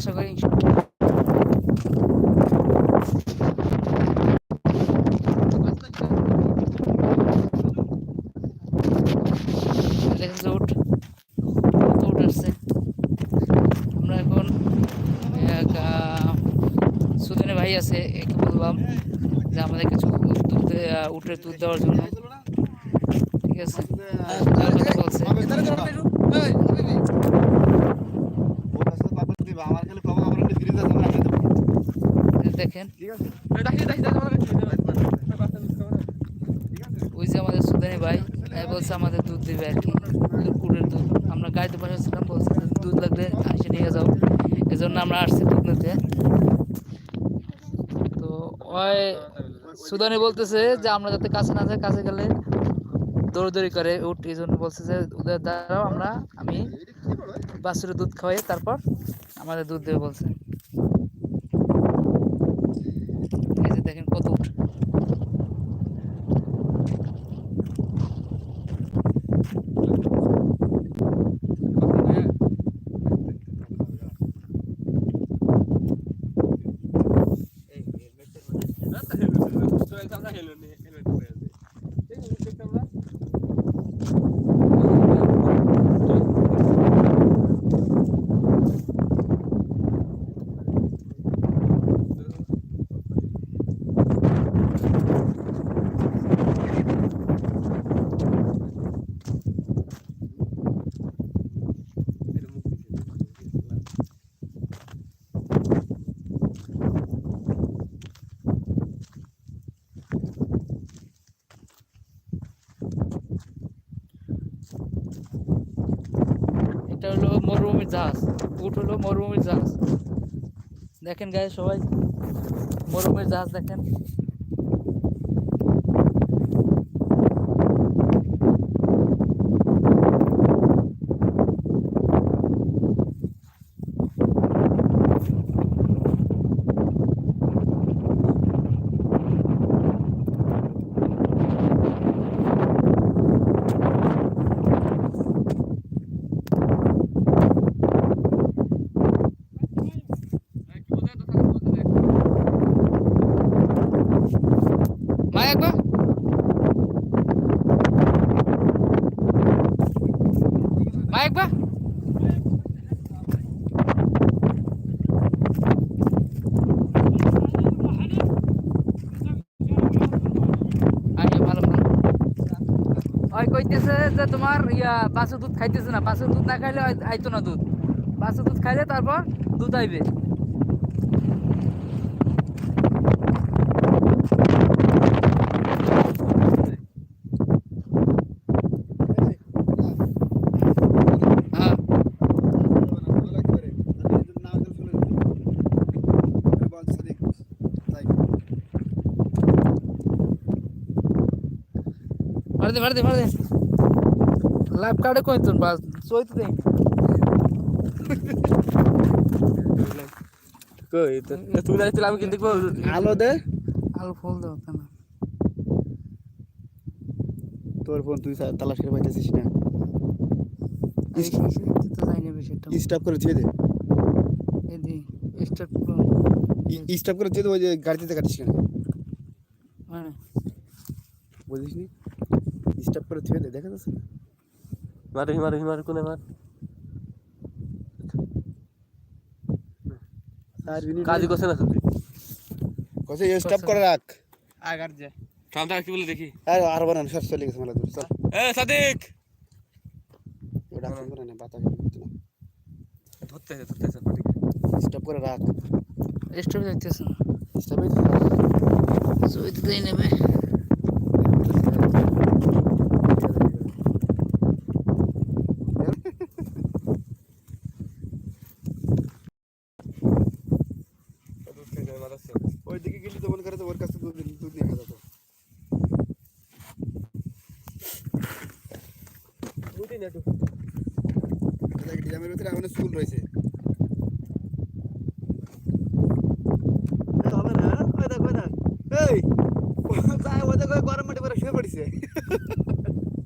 আশা করি উঠ। আমরা এখন ভাই আছে আমাদের কিছু আহ, দুধ দেওয়ার জন্য। ঠিক আছে তার কথা বলছে আমার খালি খবর আমার একটা ফ্রিজ আছে আমি দেবো দেখেন ঠিক আছে ওই যে আমাদের সুদানি ভাই বলছে আমাদের দুধ দিবে আর কি কুড়ের দুধ। আমরা গাড়িতে পাঠাচ্ছিলাম বলছে দুধ লাগলে এসে নিয়ে যাও। এজন্য আমরা আসছি দুধ নিতে। তো ওই সুদানি বলতেছে যে আমরা যাতে কাছে না যাই, কাছে গেলে দৌড়দৌড়ি করে উঠ। এই জন্য বলছে যে ওদের দ্বারাও আমরা, আমি বাছুরের দুধ খাওয়াই, তারপর আমাদের দুধ দেবে, বলছে এই যে দেখেন কত উঠ এটা হলো মরুভূমির জাহাজ। উট হলো মরুভূমির জাহাজ। দেখেন গায়ে সবাই মরুভূমির জাহাজ দেখেন। মা একবার। একবার কইতেছে যে তোমার ইয়া বাসু দুধ খাইতেছে না। বাসু দুধ না খাইলে আই- আইতো না দুধ। বাসু দুধ খাইলে তারপর দুধ আইবে। মার দে মার দে মার দে লাইভ কার্ডে কই তোর বাস? সই তো দেই কই তো তুমি না আমি কিন্তু দেখব আলো দে। আলু ফুল দাও কেন? তোর ফোন তুই তালাশ করে পাইতেছিস না। স্টপ করে ছুঁয়ে দে। স্টপ করে। ছুঁয়ে দে ওই যে গাড়িতে কাটিস কেন? মানে? বুঝিস নি স্টপ করে ছুঁয়ে দে দেখা যাচ্ছে না? মারো মারো মারো কোনে মার? কাজই করছে না শুধু কসে স্টপ করে রাখ। আগার যা। কামটা কি বলে দেখি। আর আর বানান সব চলে গেছে মালা দূর চল। এ সাদিক! ওটা ফোন করে না বাতা করতে না। ধরতে আছে ধরতে স্টপ করে রাখ। স্টপ যাইতেছে না। স্টপ সই তো দেই নেবে ওই দিকে গেলি তো মনে করে তো ওর কাছে দুধ দুধ নিয়ে যেত ড্রামের ভিতরে এমন চুল রয়েছে? হবে না? ওই দেখ ওই দেখ। এই গরম মাটি পরে শুয়ে পড়িছে।